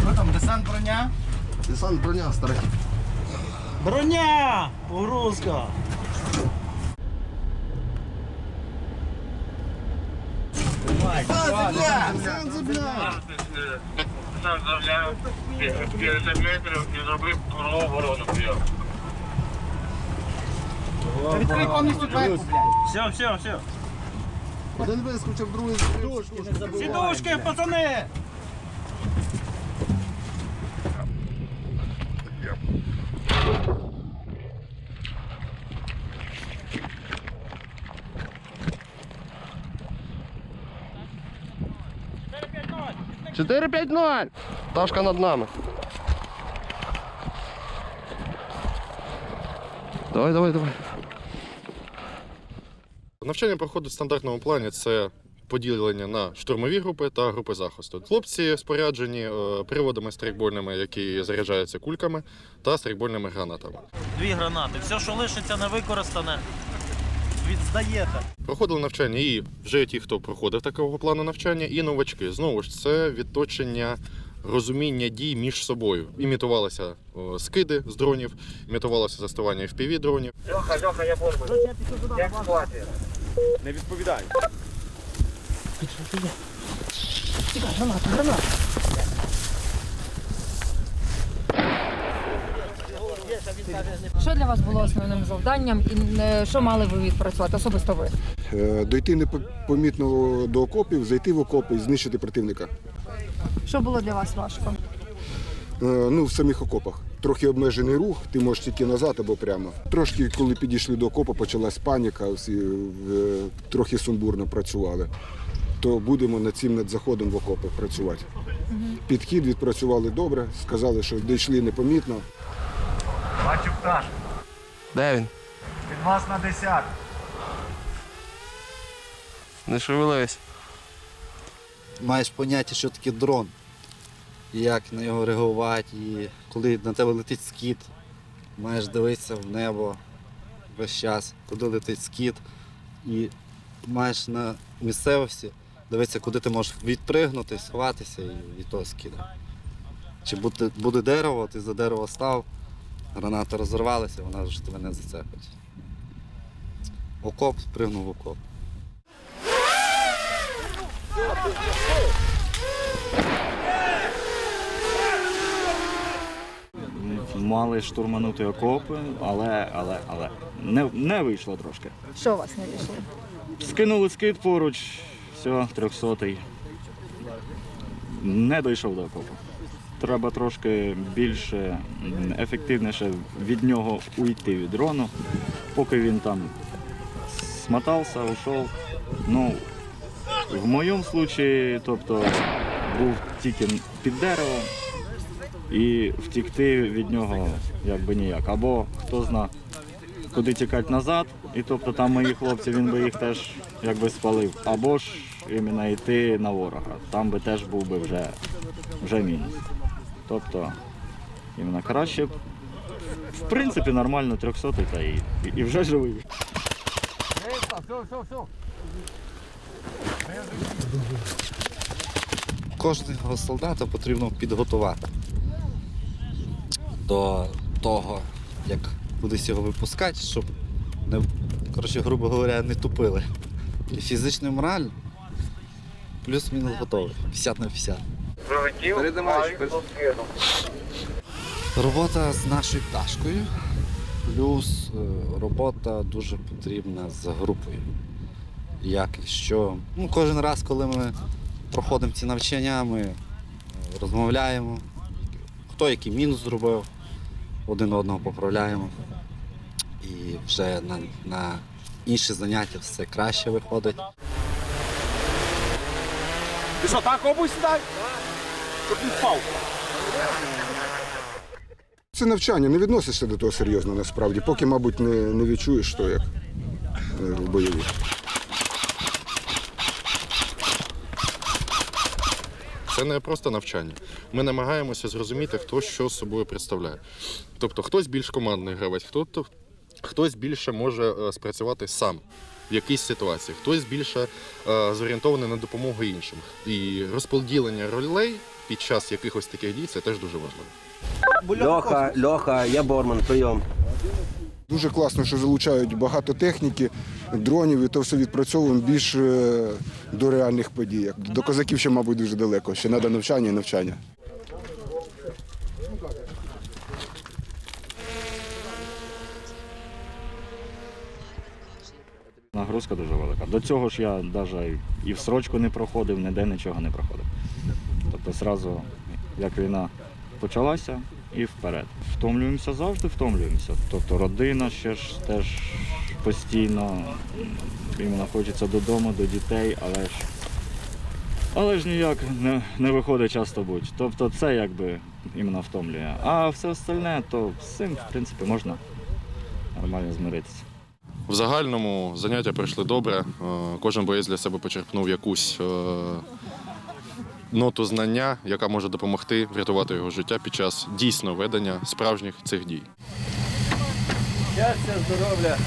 Що там, десант броня? Десант броня старий. Броня! Погрузка! Сам завляв 50 метрів і зробив кругу оборону. Відкрий повністю дверку, блядь. Все, все, все. Один вискочив, другий закрив. Сідушки, пацани! Чотири, п'ять, ноль. Ташка над нами. Давай, давай, давай. Навчання проходить в стандартному плані. Це поділення на штурмові групи та групи захисту. Хлопці споряджені е, приводами стрейкбольними, які заряджаються кульками, та стрейкбольними гранатами. Дві гранати. Все, що лишиться невикористане, відздаєте. Проходили навчання і вже ті, хто проходив такого плану навчання, і новачки. Знову ж це відточення розуміння дій між собою. Імітувалися о, скиди з дронів, імітувалося застосування FPV дронів. Льоха, Льоха, я бомбу. Як ситуація? Що для вас було основним завданням і е, що мали ви відпрацювати, особисто ви? Е, Дойти непомітно до окопів, зайти в окопи і знищити противника. Що було для вас важко? Е, Ну, в самих окопах. Трохи обмежений рух, ти можеш тільки назад або прямо. Трошки, коли підійшли до окопу, почалась паніка, всі е, трохи сумбурно працювали. То будемо над цим над заходом в окопи працювати. Підхід відпрацювали добре, сказали, що дійшли непомітно. Бачу пташку. Де він? Від вас на 10. Не шевелись. маєш поняття, що таке дрон, як на нього реагувати, і коли на тебе летить скіт, маєш дивитися в небо весь час, куди летить скіт, і маєш на місцевості дивитися, куди ти можеш відпригнути, сховатися і від того скида. Чи буде, буде дерево, ти за дерево став, граната розірвалася, вона вже тебе не зацепить. Окоп, спригнув в окоп. Мали штурманути окопи, але, але, але не, не вийшло трошки. Що у вас не вийшло? Скинули скид поруч, все, трьохсотий. Не дійшов до окопу. Треба трошки більше, ефективніше від нього уйти від дрону, поки він там смотався, ушов. Ну, в моєму випадку, тобто, був тільки під деревом і втікти від нього якби ніяк. Або хто зна, куди тікати назад, і тобто там мої хлопці, він би їх теж якби спалив. Або ж іменно йти на ворога. Там би теж був би вже, вже мінус. Тобто, іменно краще, в принципі, нормально 300 та і, і вже живий. Кожного солдата потрібно підготувати до того, як кудись його випускати, щоб не, коротше, грубо говоря, не тупили. І фізичний мораль плюс-мінус готовий. 50 на 50. Прилетів, Робота з нашою пташкою, плюс е, робота дуже потрібна з групою. Як і що. Ну, кожен раз, коли ми проходимо ці навчання, ми е, розмовляємо, хто який мінус зробив, один одного поправляємо. І вже на, на інші заняття все краще виходить. Ти що, так обуй сідай? Щоб не впав. Це навчання, не відносишся до того серйозно насправді, поки, мабуть, не, не відчуєш то, як е, в бойові. Це не просто навчання. Ми намагаємося зрозуміти, хто що з собою представляє. Тобто хтось більш командний гравець, хто, хтось більше може е, спрацювати сам. в якійсь ситуації, хтось більше е, зорієнтований на допомогу іншим. І розподілення ролей під час якихось таких дій це теж дуже важливо. Льоха, Льоха, я Борман, прийом. Дуже класно, що залучають багато техніки, дронів, і то все відпрацьовуємо більш е, до реальних подій. До козаків ще, мабуть, дуже далеко. Ще треба навчання і навчання. Нагрузка дуже велика. До цього ж я навіть і в срочку не проходив, ніде нічого не проходив. Тобто зразу, як війна почалася, і вперед. Втомлюємося завжди, втомлюємося. Тобто родина ще ж теж постійно іменно хочеться додому, до дітей, але ж, але ж ніяк не, не виходить часто бути. Тобто це якби іменно втомлює. А все остальне, то з цим, в принципі, можна нормально змиритися. В загальному заняття пройшли добре. Е, Кожен боєць для себе почерпнув якусь е, ноту знання, яка може допомогти врятувати його життя під час дійсно ведення справжніх цих дій. Щастя, здоров'я.